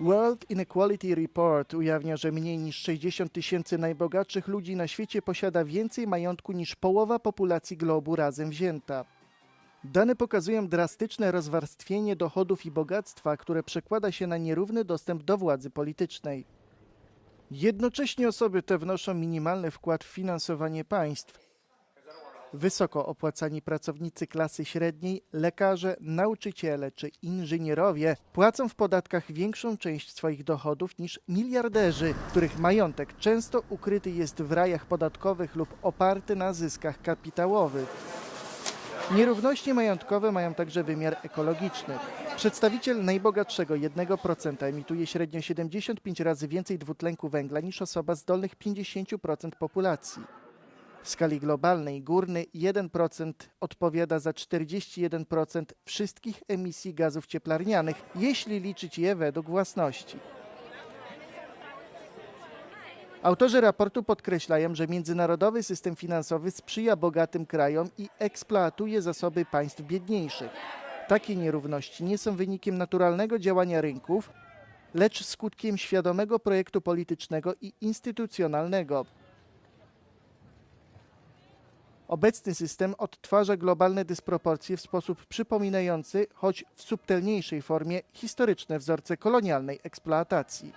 World Inequality Report ujawnia, że mniej niż 60 tysięcy najbogatszych ludzi na świecie posiada więcej majątku niż połowa populacji globu razem wzięta. Dane pokazują drastyczne rozwarstwienie dochodów i bogactwa, które przekłada się na nierówny dostęp do władzy politycznej. Jednocześnie osoby te wnoszą minimalny wkład w finansowanie państw. Wysoko opłacani pracownicy klasy średniej, lekarze, nauczyciele czy inżynierowie płacą w podatkach większą część swoich dochodów niż miliarderzy, których majątek często ukryty jest w rajach podatkowych lub oparty na zyskach kapitałowych. Nierówności majątkowe mają także wymiar ekologiczny. Przedstawiciel najbogatszego 1% emituje średnio 75 razy więcej dwutlenku węgla niż osoba z dolnych 50% populacji. W skali globalnej górny 1% odpowiada za 41% wszystkich emisji gazów cieplarnianych, jeśli liczyć je według własności. Autorzy raportu podkreślają, że międzynarodowy system finansowy sprzyja bogatym krajom i eksploatuje zasoby państw biedniejszych. Takie nierówności nie są wynikiem naturalnego działania rynków, lecz skutkiem świadomego projektu politycznego i instytucjonalnego. Obecny system odtwarza globalne dysproporcje w sposób przypominający, choć w subtelniejszej formie, historyczne wzorce kolonialnej eksploatacji.